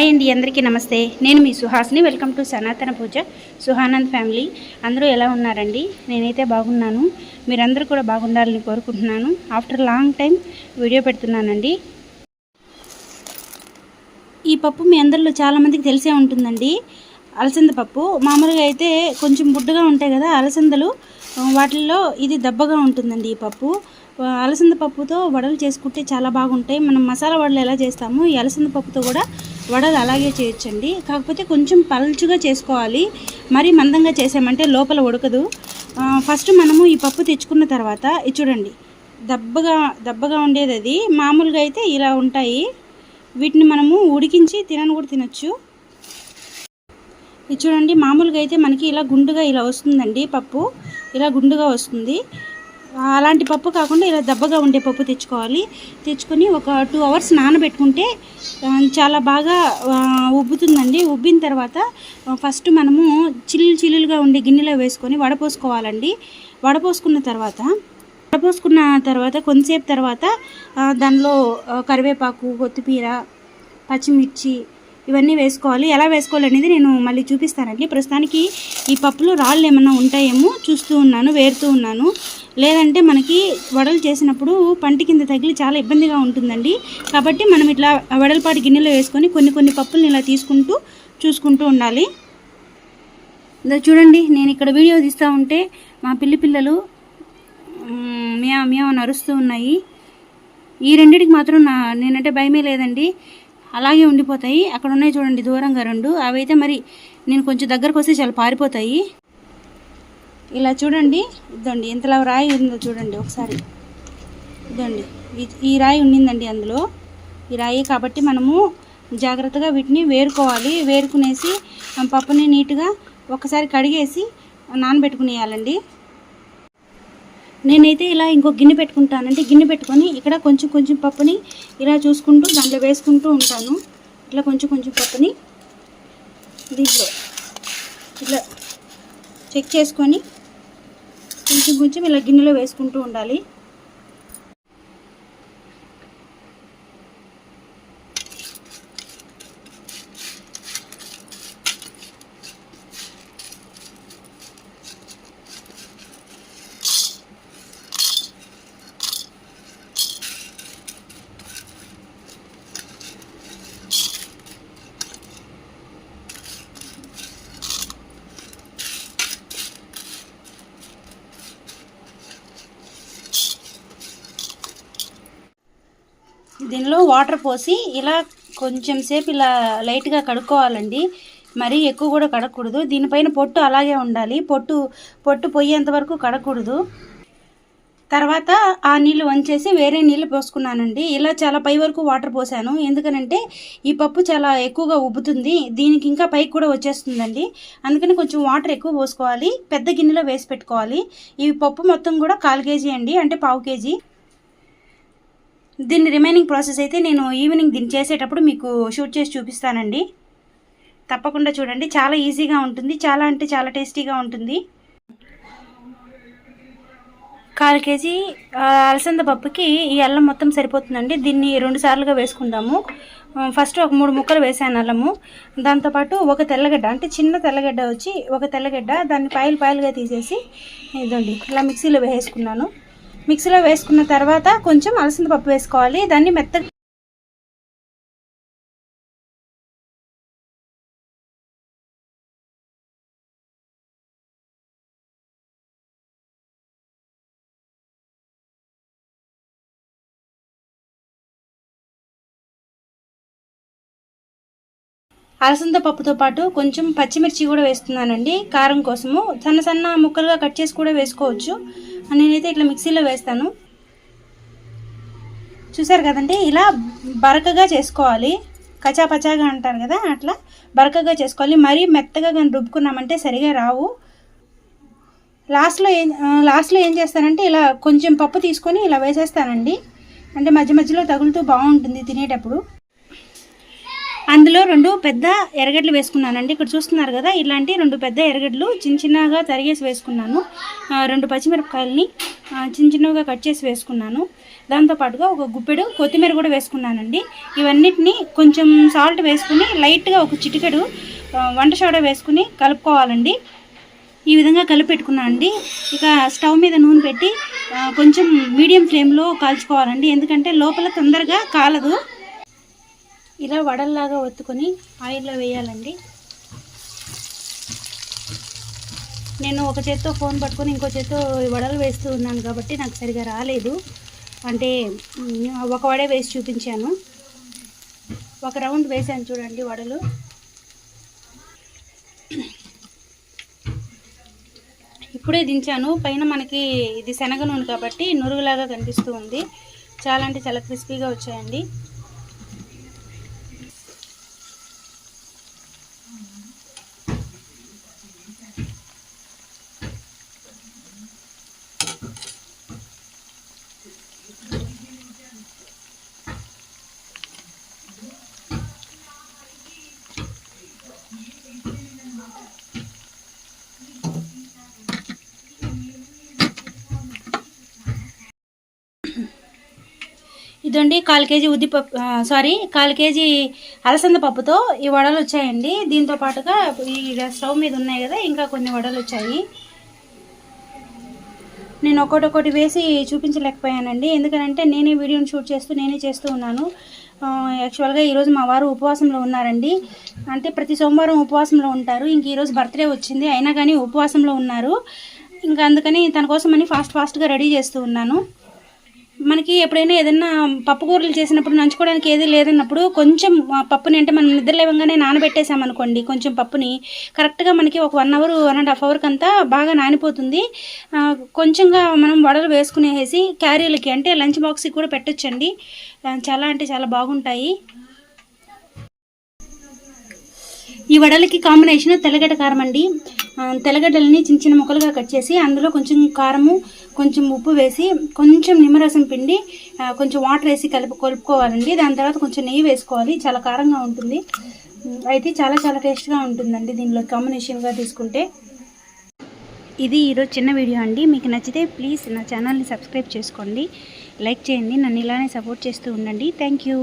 Hi అండి అందరికీ నమస్తే. నేను మీ సుహాస్ని. వెల్కమ్ టు సనాతన పూజ సుహానంద్ ఫ్యామిలీ. అందరూ ఎలా ఉన్నారండి? నేనైతే బాగున్నాను. మీరందరూ కూడా బాగుండాలని కోరుకుంటున్నాను. ఆఫ్టర్ లాంగ్ టైం వీడియో పెడుతున్నానండి. ఈ పప్పు మీ అందరిలో చాలామందికి తెలిసే ఉంటుందండి. అలసంద పప్పు. మామూలుగా అయితే కొంచెం బుడ్డగా ఉంటాయి కదా అలసందలు. వాటిల్లో ఇది దెబ్బగా ఉంటుందండి ఈ పప్పు. అలసంద పప్పుతో వడలు చేసుకుంటే చాలా బాగుంటాయి. మనం మసాలా వడలు ఎలా చేస్తామో ఈ అలసంద పప్పుతో కూడా వడలు అలాగే చేయొచ్చండి. కాకపోతే కొంచెం పల్చుగా చేసుకోవాలి. మరీ మందంగా చేసామంటే లోపల ఉడకదు. ఫస్ట్ మనము ఈ పప్పు తెచ్చుకున్న తర్వాత ఇది చూడండి. దబ్బగా దబ్బగా ఉండేది అది. మామూలుగా అయితే ఇలా ఉంటాయి. వీటిని మనము ఉడికించి తినను కూడా తినొచ్చు. ఇది చూడండి మామూలుగా అయితే మనకి ఇలా గుండుగా ఇలా వస్తుందండి పప్పు. ఇలా గుండుగా వస్తుంది. అలాంటి పప్పు కాకుండా ఇలా దెబ్బగా ఉండే పప్పు తెచ్చుకోవాలి. తెచ్చుకొని ఒక టూ అవర్స్ నానబెట్టుకుంటే చాలా బాగా ఉబ్బుతుందండి. ఉబ్బిన తర్వాత ఫస్ట్ మనము చిల్లు చిల్లులుగా ఉండే గిన్నెలో వేసుకొని వడపోసుకోవాలండి. వడపోసుకున్న తర్వాత వడపోసుకున్న తర్వాత కొంతసేపు తర్వాత దానిలో కరివేపాకు కొత్తిమీర పచ్చిమిర్చి ఇవన్నీ వేసుకోవాలి. ఎలా వేసుకోవాలి అనేది నేను మళ్ళీ చూపిస్తానండి. ప్రస్తుతానికి ఈ పప్పులో రాళ్ళు ఏమన్నా ఉంటాయేమో చూస్తూ ఉన్నాను వేరుతూ ఉన్నాను. లేదంటే మనకి వడలు చేసినప్పుడు పంటి కింద తగిలి చాలా ఇబ్బందిగా ఉంటుందండి. కాబట్టి మనం ఇట్లా వడలపాటి గిన్నెలో వేసుకొని కొన్ని కొన్ని పప్పులను ఇలా తీసుకుంటూ చూసుకుంటూ ఉండాలి. చూడండి నేను ఇక్కడ వీడియో తీస్తూ ఉంటే మా పిల్లి పిల్లలు మ్, మియా నరుస్తూ ఉన్నాయి. ఈ రెండింటికి మాత్రం నా నేనంటే భయమే లేదండి. అలాగే ఉండిపోతాయి. అక్కడ ఉన్నాయి చూడండి దూరంగా రెండు. అవైతే మరి నేను కొంచెం దగ్గరకు వస్తే చాలా పారిపోతాయి. ఇలా చూడండి ఇదండి ఇంతలా రాయి ఉందో చూడండి ఒకసారి. ఇదండి ఈ- ఈ రాయి ఉండిందండి అందులో. ఈ రాయి కాబట్టి మనము జాగ్రత్తగా వీటిని వేరుకోవాలి. వేరుకునేసి పప్పుని నీట్గా ఒకసారి కడిగేసి నానబెట్టుకునేయాలండి. నేనైతే ఇలా ఇంకో గిన్నె పెట్టుకుంటానంటే గిన్నె పెట్టుకొని ఇక్కడ కొంచెం కొంచెం పప్పుని ఇలా చూసుకుంటూ దాంట్లో వేసుకుంటూ ఉంటాను. ఇట్లా కొంచెం కొంచెం పప్పుని దీంట్లో ఇట్లా చెక్ చేసుకొని కొంచెం కొంచెం ఇలా గిన్నెలో వేసుకుంటూ ఉండాలి. దీనిలో వాటర్ పోసి ఇలా కొంచెం సేపు ఇలా లైట్గా కడుక్కోవాలండి. మరీ ఎక్కువ కూడా కడగకూడదు దీనిపైన పొట్టు అలాగే ఉండాలి. పొట్టు పొట్టు పోయేంత వరకు కడగకూడదు తర్వాత ఆ నీళ్ళు వంచేసి వేరే నీళ్ళు పోసుకున్నానండి. ఇలా చాలా పై వరకు వాటర్ పోసాను. ఎందుకనంటే ఈ పప్పు చాలా ఎక్కువగా ఉబ్బుతుంది. దీనికి ఇంకా పైకి కూడా వచ్చేస్తుందండి. అందుకని కొంచెం వాటర్ ఎక్కువ పోసుకోవాలి. పెద్ద గిన్నెలో వేసి పెట్టుకోవాలి. ఈ పప్పు మొత్తం కూడా కాల్ కేజీ అండి. అంటే పావు కేజీ. దీన్ని రిమైనింగ్ ప్రాసెస్ అయితే నేను ఈవినింగ్ దీన్ని చేసేటప్పుడు మీకు షూట్ చేసి చూపిస్తానండి. తప్పకుండా చూడండి. చాలా ఈజీగా ఉంటుంది. చాలా అంటే చాలా టేస్టీగా ఉంటుంది. కాల్ కేజీ అలసంద పప్పుకి ఈ అల్లం మొత్తం సరిపోతుందండి. దీన్ని రెండు సార్లుగా వేసుకుందాము. ఫస్ట్ ఒక మూడు ముక్కలు వేసాను అల్లము. దాంతోపాటు ఒక తెల్లగడ్డ అంటే చిన్న తెల్లగడ్డ వచ్చి ఒక తెల్లగడ్డ దాన్ని పాయలు పాయలుగా తీసేసి ఇదండి ఇలా మిక్సీలో వేసుకున్నాను మిక్సీలో వేసుకున్న తర్వాత కొంచెం అలసంద పప్పు వేసుకోవాలి. దాన్ని మెత్తగా అలసంద పప్పుతో పాటు కొంచెం పచ్చిమిర్చి కూడా వేస్తున్నానండి. కారం కోసము. సన్న సన్న ముక్కలుగా కట్ చేసి కూడా వేసుకోవచ్చు. నేనైతే ఇట్లా మిక్సీలో వేస్తాను. చూసారు కదండి ఇలా బరకగా చేసుకోవాలి. కచాపచాగా అంటారు కదా అట్లా బరకగా చేసుకోవాలి. మరీ మెత్తగా కానీ రుబ్బుకున్నామంటే సరిగా రావు. లాస్ట్లో ఏం లాస్ట్లో ఏం చేస్తానంటే ఇలా కొంచెం పప్పు తీసుకొని ఇలా వేసేస్తానండి. అంటే మధ్య మధ్యలో తగులుతూ బాగుంటుంది తినేటప్పుడు. అందులో రెండు పెద్ద ఎరగడ్లు వేసుకున్నానండి. ఇక్కడ చూస్తున్నారు కదా ఇలాంటి రెండు పెద్ద ఎరగడ్లు చిన్న చిన్నగా తరిగేసి వేసుకున్నాను. రెండు పచ్చిమిరపకాయలని చిన్న చిన్నగా కట్ చేసి వేసుకున్నాను. దాంతోపాటుగా ఒక గుప్పెడు కొత్తిమీర కూడా వేసుకున్నానండి. ఇవన్నిటిని కొంచెం సాల్ట్ వేసుకుని లైట్గా ఒక చిటికెడు వంట సోడా వేసుకుని కలుపుకోవాలండి. ఈ విధంగా కలిపెట్టుకున్నాను అండి. ఇక స్టవ్ మీద నూనె పెట్టి కొంచెం మీడియం ఫ్లేమ్లో కాల్చుకోవాలండి. ఎందుకంటే లోపల తొందరగా కాలదు. ఇలా వడల్లాగా ఒత్తుకొని ఆయిల్లో వేయాలండి. నేను ఒక చేత్తో ఫోన్ పట్టుకొని ఇంకో చేత్తో వడలు వేస్తూ ఉన్నాను కాబట్టి నాకు సరిగా రాలేదు. అంటే ఒక వడే వేసి చూపించాను. ఒక రౌండ్ వేసాను చూడండి వడలు. ఇప్పుడే దించాను. పైన మనకి ఇది శనగ నూనె కాబట్టి నురుగులాగా కనిపిస్తూ ఉంది. చాలా అంటే చాలా క్రిస్పీగా వచ్చాయండి. ఇదండి కాల్ కేజీ ఉద్దిపప్పు సారీ కాల్ కేజీ అలసంద పప్పుతో ఈ వడలు వచ్చాయండి. దీంతో పాటుగా ఈ స్టవ్ మీద ఉన్నాయి కదా ఇంకా కొన్ని వడలు వచ్చాయి. నేను ఒకటొకటి వేసి చూపించలేకపోయానండి. ఎందుకంటే నేనే వీడియోని షూట్ చేస్తూ నేనే చేస్తూ ఉన్నాను. యాక్చువల్గా ఈరోజు మా వారు ఉపవాసంలో ఉన్నారండి. అంటే ప్రతి సోమవారం ఉపవాసంలో ఉంటారు. ఇంక ఈరోజు బర్త్డే వచ్చింది. అయినా కానీ ఉపవాసంలో ఉన్నారు. ఇంకా అందుకని తన అని ఫాస్ట్ ఫాస్ట్గా రెడీ చేస్తూ ఉన్నాను. మనకి ఎప్పుడైనా ఏదైనా పప్పు కూరలు చేసినప్పుడు నంచుకోవడానికి ఏది లేదన్నప్పుడు కొంచెం పప్పుని అంటే మనం నిద్ర లేవగానే నానబెట్టేసామనుకోండి కొంచెం పప్పుని. కరెక్ట్గా మనకి ఒక one hour one and half అవర్కి అంతా బాగా నానిపోతుంది. కొంచెంగా మనం వడలు వేసుకునేసి క్యారీలకి అంటే లంచ్ బాక్స్కి కూడా పెట్టొచ్చండి. చాలా అంటే చాలా బాగుంటాయి. ఈ వడలకి కాంబినేషన్ తెల్లగడ్డ కారం అండి. తెల్లగడ్డలని చిన్న చిన్న ముక్కలుగా కట్ చేసి అందులో కొంచెం కారము కొంచెం ఉప్పు వేసి కొంచెం నిమ్మరసం పిండి కొంచెం వాటర్ వేసి కలిపి కలుపుకోవాలండి. దాని తర్వాత కొంచెం నెయ్యి వేసుకోవాలి. చాలా కారంగా ఉంటుంది. అయితే చాలా చాలా టేస్ట్గా ఉంటుందండి దీనిలో కాంబినేషన్గా తీసుకుంటే. ఇది ఈరోజు చిన్న వీడియో అండి. మీకు నచ్చితే ప్లీజ్ నా ఛానల్ని సబ్స్క్రైబ్ చేసుకోండి. లైక్ చేయండి. నన్ను ఇలానే సపోర్ట్ చేస్తూ ఉండండి. Thank you.